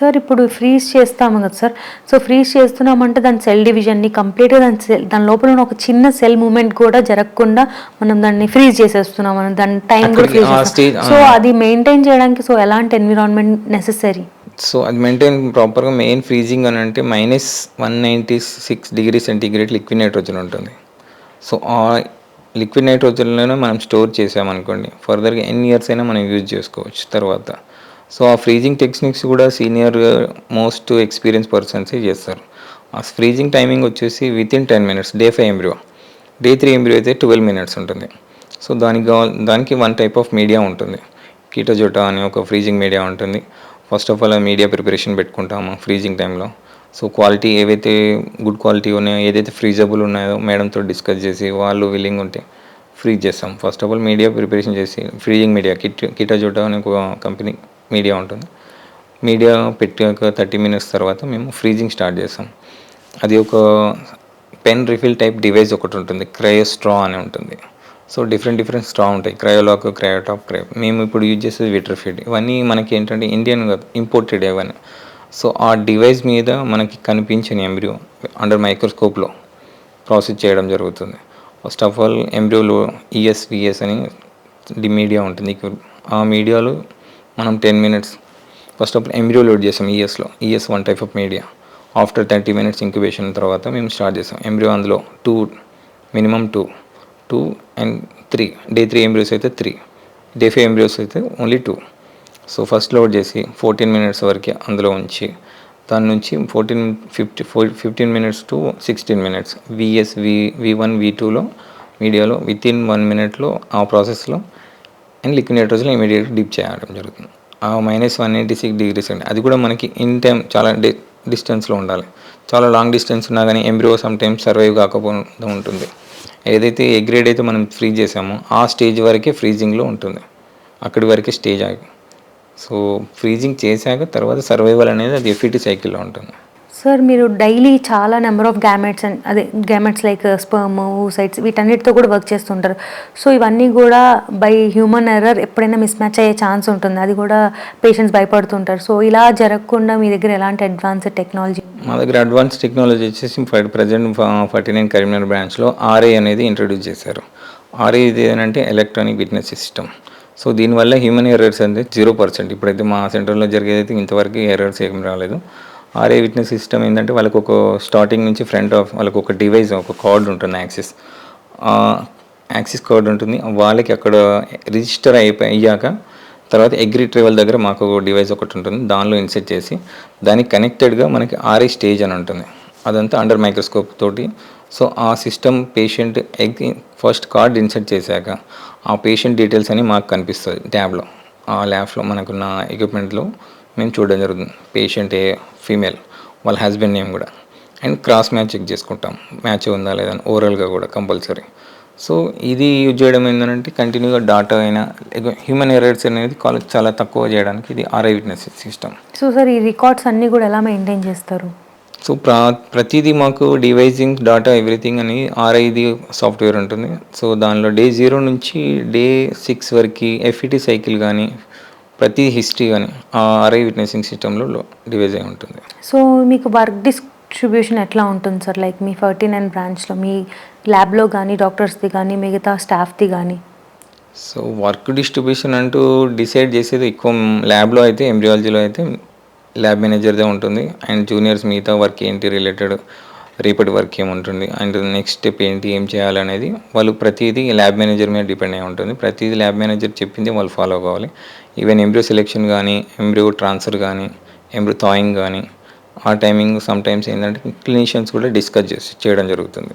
Sir ఇప్పుడు freeze చేస్తాము కదా సార్. సో ఫ్రీజ్ చేస్తున్నామంటే దాని సెల్ డివిజన్ని కంప్లీట్గా దాని సెల్ దాని లోపల ఒక చిన్న సెల్ మూమెంట్ కూడా జరగకుండా మనం దాన్ని ఫ్రీజ్ చేసేస్తున్నాం. మనం దాని టైం కూడా ఫ్రీజ్ stage- సో అది మెయింటైన్ చేయడానికి సో ఎలాంటి ఎన్విరాన్మెంట్ నెససరీ సో అది మెయింటైన్ ప్రాపర్గా మెయిన్ ఫ్రీజింగ్ అని అంటే minus one ninety six degree centigrade liquid nitrogen ఉంటుంది. సో ఆ లిక్విడ్ నైట్రోజన్లోనే మనం స్టోర్ చేసామనుకోండి ఫర్దర్గా ఎన్ని ఇయర్స్ అయినా మనం యూజ్ చేసుకోవచ్చు. తర్వాత సో ఆ ఫ్రీజింగ్ టెక్నిక్స్ కూడా సీనియర్ మోస్ట్ ఎక్స్పీరియన్స్ పర్సన్సే చేస్తారు. ఆ ఫ్రీజింగ్ టైమింగ్ వచ్చేసి within ten minutes day five embryo day three embryo అయితే ట్వెల్వ్ మినిట్స్ ఉంటుంది. సో దానికి కావాలి దానికి వన్ టైప్ ఆఫ్ మీడియా ఉంటుంది. కీటోజోటా అని ఒక ఫ్రీజింగ్ మీడియా ఉంటుంది. First of all media preparation పెట్టుకుంటాము ఫ్రీజింగ్ టైంలో సో క్వాలిటీ ఏవైతే గుడ్ క్వాలిటీ ఉన్నాయో ఏదైతే ఫ్రీజబుల్ ఉన్నాయో మేడంతో డిస్కస్ చేసి వాళ్ళు విల్లింగ్ ఉంటే ఫ్రీజ్ చేస్తాం. First of all media preparation చేసి ఫ్రీజింగ్ మీడియా కిట్ కిటాజోటా అనే ఒక కంపెనీ మీడియా ఉంటుంది. మీడియా పెట్టాక థర్టీ మినిట్స్ తర్వాత మేము ఫ్రీజింగ్ స్టార్ట్ చేస్తాం. అది ఒక పెన్ రిఫిల్ టైప్ డివైస్ ఒకటి ఉంటుంది క్రయో స్ట్రా అని ఉంటుంది. సో డిఫరెంట్ డిఫరెంట్ స్ట్రా ఉంటాయి క్రయోలాక్ క్రయోటాప్ క్రయో మేము ఇప్పుడు యూజ్ చేసేది విట్రఫిడ్ ఇవన్నీ మనకి ఏంటంటే ఇండియన్ కాదు ఇంపోర్టెడ్ ఇవన్నీ సో ఆ డివైస్ మీద మనకి కనిపించని ఎంబ్రియో అండర్ మైక్రోస్కోప్లో ప్రాసెస్ చేయడం జరుగుతుంది. ఫస్ట్ ఆఫ్ ఆల్ ఎంబ్రియోలో ఈఎస్విఎస్ అని డి మీడియా ఉంటుంది. ఆ మీడియాలో మనం ten minutes first of embryo load చేసాం ఈఎస్లో ES one type of media after thirty minutes incubation తర్వాత మేము స్టార్ట్ చేసాం. ఎంబ్రియో అందులో two minimum two two and three day three embryos అయితే త్రీ డే ఫైవ్ ఎంబ్రియోస్ అయితే only two so first load చేసి fourteen minutes వరకు అందులో ఉంచి దాని నుంచి fourteen fifty four fifteen minutes to sixteen minutes VS V V one V టూలో మీడియాలో విత్ ఇన్ వన్ మినిట్లో ఆ ప్రాసెస్లో అండ్ లిక్విడ్ నైట్రోజన్ ఇమీడియట్గా డిప్ చేయడం జరుగుతుంది. ఆ minus one eighty six degrees అండి. అది కూడా మనకి ఇన్ టైం చాలా డి డిస్టెన్స్లో ఉండాలి. చాలా లాంగ్ డిస్టెన్స్ ఉన్నా కానీ ఎంబ్రియో సమ్ టైమ్స్ సర్వైవ్ కాకపోవడం ఉంటుంది. ఏదైతే ఏ గ్రేడ్ అయితే మనం ఫ్రీజ్ చేసామో ఆ స్టేజ్ వరకే ఫ్రీజింగ్లో ఉంటుంది. అక్కడి వరకే స్టేజ్ ఆగి. సో ఫ్రీజింగ్ చేశాక తర్వాత సర్వైవల్ అనేది అది ఎఫిటీ సైకిల్లో ఉంటుంది. సార్ మీరు డైలీ చాలా నెంబర్ ఆఫ్ గ్యామెట్స్ అండ్ అదే గ్యామెట్స్ లైక్ స్పర్మ్ సైట్స్ వీటన్నిటితో కూడా వర్క్ చేస్తుంటారు. సో ఇవన్నీ కూడా బై హ్యూమన్ ఎర్రర్ ఎప్పుడైనా మిస్ మ్యాచ్ అయ్యే ఛాన్స్ ఉంటుంది. అది కూడా పేషెంట్స్ భయపడుతుంటారు. సో ఇలా జరగకుండా మీ దగ్గర ఎలాంటి అడ్వాన్స్డ్ టెక్నాలజీ? మా దగ్గర అడ్వాన్స్ టెక్నాలజీ వచ్చేసి ప్రజెంట్ ఫార్టీ నైన్ కరీంనగర్ బ్రాంచ్లో ఆర్ఏ అనేది ఇంట్రడ్యూస్ చేశారు. ఆర్ఏ ఇది ఏంటంటే ఎలక్ట్రానిక్ విట్నెస్ సిస్టమ్. సో దీనివల్ల హ్యూమన్ ఎర్రర్స్ అనేది జీరో పర్సెంట్. ఇప్పుడైతే మా సెంటర్లో జరిగేదైతే ఇంతవరకు ఎర్రర్స్ ఏం రాలేదు. ఆర్ఏ విట్నెస్ సిస్టమ్ ఏంటంటే వాళ్ళకు ఒక స్టార్టింగ్ నుంచి ఫ్రంట్ ఆఫ్ వాళ్ళకు ఒక డివైస్ ఒక కార్డ్ ఉంటుంది యాక్సిస్. యాక్సిస్ కార్డ్ ఉంటుంది. వాళ్ళకి అక్కడ రిజిస్టర్ అయిపోయి అయ్యాక తర్వాత అగ్రి ట్రేవల్ దగ్గర మాకు ఒక డివైస్ ఒకటి ఉంటుంది. దానిలో ఇన్సెట్ చేసి దానికి కనెక్టెడ్గా మనకి ఆర్ఏ స్టేజ్ అని ఉంటుంది. అదంతా అండర్ మైక్రోస్కోప్ తోటి. సో ఆ system patient egg first card insert చేశాక ఆ పేషెంట్ డీటెయిల్స్ అని మాకు కనిపిస్తుంది ట్యాబ్లో ఆ ల్యాబ్లో మనకున్న ఎక్విప్మెంట్లో మేము చూడడం జరుగుతుంది. పేషెంట్ ఏ ఫీమేల్ వాళ్ళ హస్బెండ్ నేమ్ కూడా. అండ్ క్రాస్ మ్యాచ్ చెక్ చేసుకుంటాం. మ్యాచ్ ఉందా లేదా అని ఓవరాల్గా కూడా కంపల్సరీ సో ఇది యూజ్ చేయడం ఏంటంటే కంటిన్యూగా డాటా అయినా హ్యూమన్ ఎర్రర్స్ అనేది కాలేజ్ చాలా తక్కువ చేయడానికి ఇది RI witness system so sir ఈ రికార్డ్స్ అన్నీ కూడా ఎలా మెయింటైన్ చేస్తారు? సో ప్ర ప్రతిదీ మాకు డివైజింగ్ డాటా ఎవ్రీథింగ్ అని ఆర్ఐది సాఫ్ట్వేర్ ఉంటుంది. సో దానిలో డే జీరో నుంచి డే సిక్స్ వరకు ఎఫ్ఈటీ సైకిల్ కానీ ప్రతి హిస్టరీ కానీ ఆ ఆర్ఐ విట్నెసింగ్ సిస్టంలో డివైజ్ అయి ఉంటుంది. సో మీకు వర్క్ డిస్ట్రిబ్యూషన్ ఎట్లా ఉంటుంది సార్? లైక్ మీ ఫార్టీ నైన్ బ్రాంచ్లో మీ ల్యాబ్లో కానీ డాక్టర్స్ది కానీ మిగతా స్టాఫ్ది కానీ సో వర్క్ డిస్ట్రిబ్యూషన్ అంటూ డిసైడ్ చేసేది ఎక్కువ ల్యాబ్లో అయితే ఎంబ్రియాలజీలో అయితే ల్యాబ్ మేనేజర్దే ఉంటుంది. అండ్ జూనియర్స్ మిగతా వర్క్ ఏంటి రిలేటెడ్ రేపటి వర్క్ ఏముంటుంది అండ్ నెక్స్ట్ స్టెప్ ఏంటి ఏం చేయాలనేది వాళ్ళు ప్రతిదీ ల్యాబ్ మేనేజర్ మీద డిపెండ్ అయి ఉంటుంది. ప్రతిదీ ల్యాబ్ మేనేజర్ చెప్పింది వాళ్ళు ఫాలో కావాలి. ఈవెన్ ఎంబ్రియో సెలెక్షన్ కానీ ఎంబ్రియో ట్రాన్స్ఫర్ కానీ ఎంబ్రియో థాయింగ్ కానీ ఆ టైమింగ్ సమ్ టైమ్స్ ఏంటంటే క్లినిషియన్స్ కూడా డిస్కస్ చేసి చేయడం జరుగుతుంది.